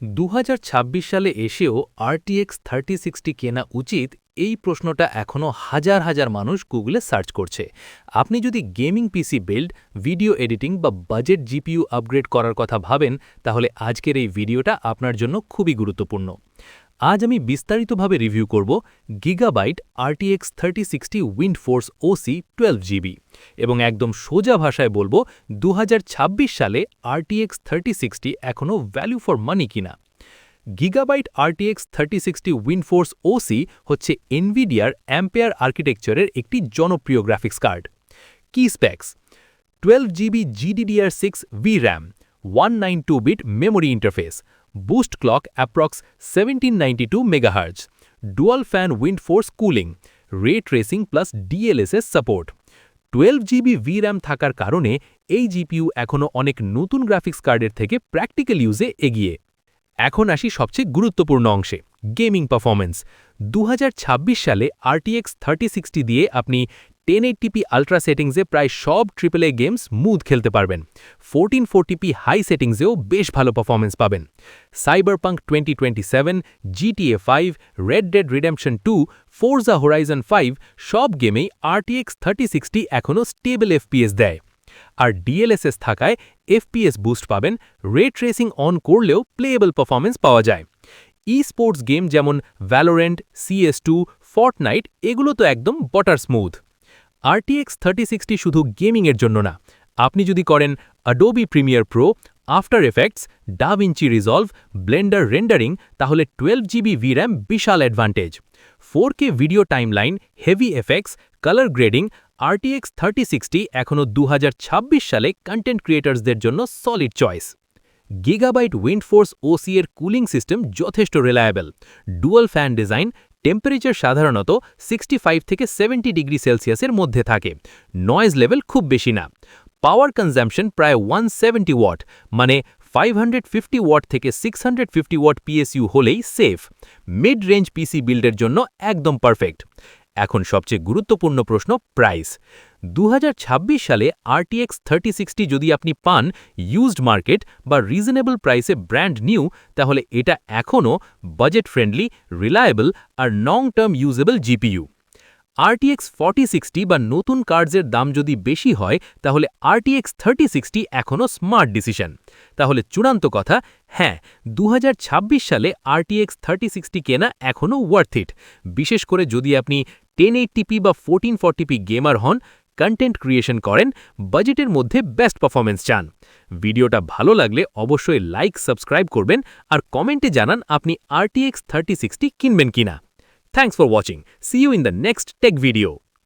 দু হাজার ছাব্বিশ সালে এসেও আরটিএক্স থার্টি সিক্সটি কেনা উচিত এই প্রশ্নটা এখনও হাজার হাজার মানুষ গুগলে সার্চ করছে। আপনি যদি gaming PC build, video editing বা বাজেট জিপিইউ আপগ্রেড করার কথা ভাবেন, তাহলে আজকের এই ভিডিওটা আপনার জন্য খুবই গুরুত্বপূর্ণ। আজ আমি বিস্তারিতভাবে রিভিউ করব Gigabyte RTX thirty sixty Windforce OC twelve GB এবং একদম সোজা ভাষায় বলব দু হাজার ছাব্বিশ সালে আরটিএক্স থার্টি সিক্সটি এখনও ভ্যালু ফর মানি কিনা। Gigabyte RTX thirty sixty Windforce OC হচ্ছে এনভিডিয়ার অ্যাম্পেয়ার আর্কিটেকচারের একটি জনপ্রিয় graphics card. Key specs twelve GB GDDR six VRAM, one nine two bit memory interface boost clock approx seventeen ninety two megahertz dual fan Windforce cooling ray tracing plus DLSS support twelve GB VRAM থাকার কারণে এই GPU এখনও অনেক নতুন graphics কার্ডের থেকে practical ইউজে এগিয়ে। এখন আসি সবচেয়ে গুরুত্বপূর্ণ অংশে গেমিং পারফরমেন্স দু হাজার ছাব্বিশ সালে আরটিএক্স থার্টি সিক্সটি দিয়ে আপনি টেন এইটটিপি আলট্রা সেটিংসে প্রায় সব ট্রিপল এ গেমস স্মুথ খেলতে পারবেন। ফোরটিন ফোরটিপি হাই সেটিংসেও বেশ ভালো পারফরমেন্স পাবেন। Cyberpunk twenty twenty seven GTA five Red Dead Redemption two Forza Horizon five সব গেমেই আরটিএক্স থার্টি সিক্সটি এখনও স্টেবল এফপিএস দেয়। আর ডিএলএসএস থাকায় এফপিএস বুস্ট পাবেন রে ট্রেসিং অন করলেও প্লেয়েবল পারফরমেন্স পাওয়া যায়। ই স্পোর্টস গেম যেমন ভ্যালোরেন্ট সিএস টু ফর্টনাইট এগুলো তো একদম butter smooth RTX thirty sixty শুধু গেমিংয়ের জন্য না। আপনি যদি করেন Adobe Premiere Pro After Effects DaVinci Resolve Blender rendering তাহলে টুয়েলভ জিবি ভির্যাম বিশাল advantage four K video timeline heavy effects colour grading RTX thirty sixty এখনও দু হাজার ছাব্বিশ সালে কন্টেন্ট ক্রিয়েটার্সদের জন্য solid choice Gigabyte Windforce OC এর কুলিং সিস্টেম যথেষ্ট reliable dual fan design temperature সাধারণত সিক্সটি থেকে সেভেন্টি ডিগ্রি সেলসিয়াসের মধ্যে থাকে। নয়েজ লেভেল খুব বেশি না। পাওয়ার কনজামশন প্রায় ওয়ান ওয়াট মানে ফাইভ হান্ড্রেড ওয়াট থেকে সিক্স ওয়াট পিএসইউ হলেই সেফ মিড রেঞ্জ পিসি বিল্ডের জন্য একদম পারফেক্ট এখন সবচেয়ে গুরুত্বপূর্ণ প্রশ্ন প্রাইস। দু হাজার ছাব্বিশ সালে আরটিএক্স থার্টি সিক্সটি যদি আপনি পান ইউজড মার্কেট বা রিজনেবল প্রাইসে ব্র্যান্ড নিউ, তাহলে এটা এখনও বাজেট ফ্রেন্ডলি, রিলায়েবল আর long term usable GPU. RTX forty sixty বা নতুন কার্ডসের দাম যদি বেশি হয়, তাহলে আরটিএক্স থার্টি সিক্সটি এখনও স্মার্ট ডিসিশন। তাহলে চূড়ান্ত কথা হ্যাঁ দু হাজার ছাব্বিশ সালে আরটিএক্স থার্টি সিক্সটি কেনা এখনও ওয়ার্থ ইট বিশেষ করে যদি আপনি টেন এইটটিপি বা ফোরটিন ফর্টিপি গেমার হন কন্টেন্ট ক্রিয়েশন করেন, বাজেটের মধ্যে বেস্ট পারফরমেন্স চান। ভিডিওটা ভালো লাগলে অবশ্যই লাইক সাবস্ক্রাইব করবেন আর কমেন্টে জানান আপনি আরটিএক্স থার্টি সিক্সটি কিনবেন কিনা। Thanks for watching. See you in the next tech video.